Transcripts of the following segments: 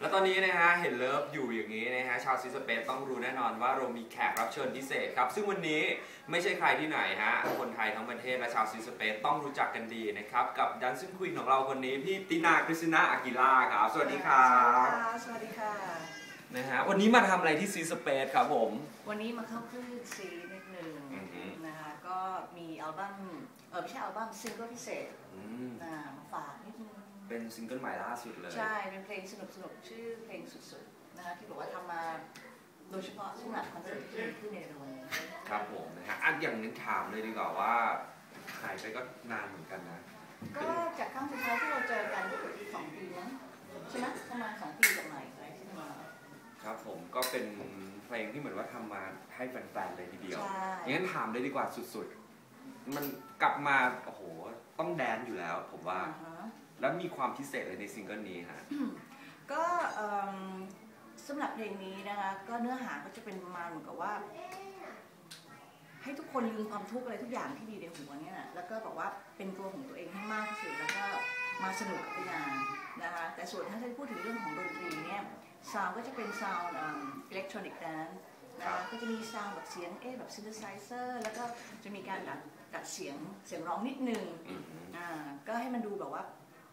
แล้วตอนนี้นะฮะเห็นเลิฟอยู่อย่างนี้นะฮะชาวซีสเปซต้องรู้แน่นอนว่าเรามีแขกรับเชิญพิเศษครับ ซึ่งวันนี้ไม่ใช่ใครที่ไหนฮะคนไทยทั้งประเทศและชาวซีสเปซต้องรู้จักกันดีนะครับ กับดันซิ n ควีนของเราคนนี้พี่ตินาคริสตินาอากิล่าครับสวัสดีครับสวัสดีค่ะนะฮะวันนี้มาทำอะไรที่ซีสเปซครับผม วันนี้มาเข้าคลื่นซีนิดนึงอือฮึนะคะก็มีอัลบั้มเออไม่ใช่อัลบั้มซิงเกิลพิเศษอืมอ่ามาฝากนิดนึง เป็นซิงเกิลใหม่ล่าสุดเลย ใช่ เป็นเพลงสนุกสนุกๆชื่อเพลงสุดๆนะคะที่บอกว่าทำมาโดยเฉพาะสำหรับคอนเสิร์ตที่จะมีขึ้นในวันนี้ครับผมนะฮะอันอย่างนี้ถามเลยดีกว่าว่าหายไปก็นานเหมือนกันนะ ก็จากครั้งสุดท้ายที่เราเจอกันก็เกือบสองปีมั้งใช่ไหมประมาณสองปีจากไหนอะไรที่มาครับผมก็เป็นเพลงที่เหมือนว่าทำมาให้แฟนๆเลยทีเดียวใช่งั้นถามเลยดีกว่าสุดๆ มันกลับมาโอ้โหต้องแดนอยู่แล้ว ผมว่าอ่าฮะแล้วมีความพิเศษเลยในซิงเกิลนี้ฮะก็เอิ่มสำหรับเพลงนี้นะคะ ก็เนื้อหาก็จะเป็นประมาณเหมือนกับว่า ให้ทุกคนลืมความทุกข์อะไรทุกอย่างที่มีในหัวเนี่ยนะแล้วก็บอกว่าเป็นตัวของตัวเองให้มากที่สุดแล้วก็มาสนุกกับงานนะคะ แต่ส่วนถ้าจะพูดถึงเรื่องของดนตรีเนี่ยซาวก็จะเป็นซาวอิเล็กทรอนิกส์แดน นะครัคะบก็จะมีซาวแบบเสียงเอะแบบซิน t h ไซเซอร์แล้วก็จะมีการดัดดัดเสียงเสียงร้องนิดนึงอืมอ่าก็ให้มันดูแบบว่า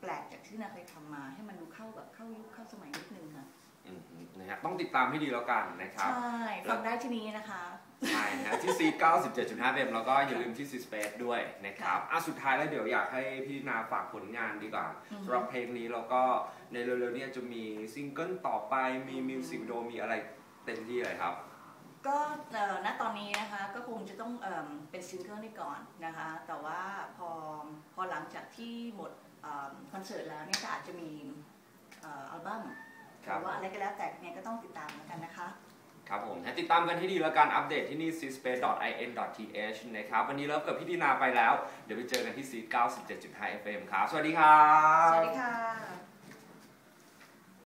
แปลกจากที่นาเคยทำมา ให้มันดูเข้าแบบเข้ายุคเข้าสมัยนิดนึงค่ะอืมนะฮะต้องติดตามให้ดีแล้วกันนะครับ ใช่ ฟังได้ที่นี้นะคะ ใช่นะฮะที่ซี97.5เบมแล้วก็อย่าลืมที่ซีสเปซด้วยนะครับอะสุดท้ายแล้วเดี๋ยวอยากให้พี่นาฝากผลงานดีกว่าอือฮึสำหรับเพลงนี้แล้วก็ในเร็วๆเนี้จะมีซิงเกิลต่อไปมีมิวสิกวิดีโอมีอะไรเต็มที่เลยครับ ก็เอ่อณตอนนี้นะคะก็คงจะต้องเอิ่มเป็นซิงเกิลนี่ก่อนนะคะแต่ว่าพอพอหลังจากที่หมดเอิ่มคอนเสิร์ตแล้วเนี่ยก็อาจจะมีเอ่ออัลบั้มหครับรือว่าอะไรก็แล้วแต่เนี่ยก็ต้องติดตามแล้วกันนะคะ ครับผมนะติดตามกันให้ดีแล้วกันอัปเดตที่นี่ cspace.in.th นะครับ วันนี้เลิฟกับพี่ดีนาไปแล้ว เดี๋ยวไปเจอกันที่ c 97.5 FM ครับ สวัสดีครับ สวัสดีค่ะ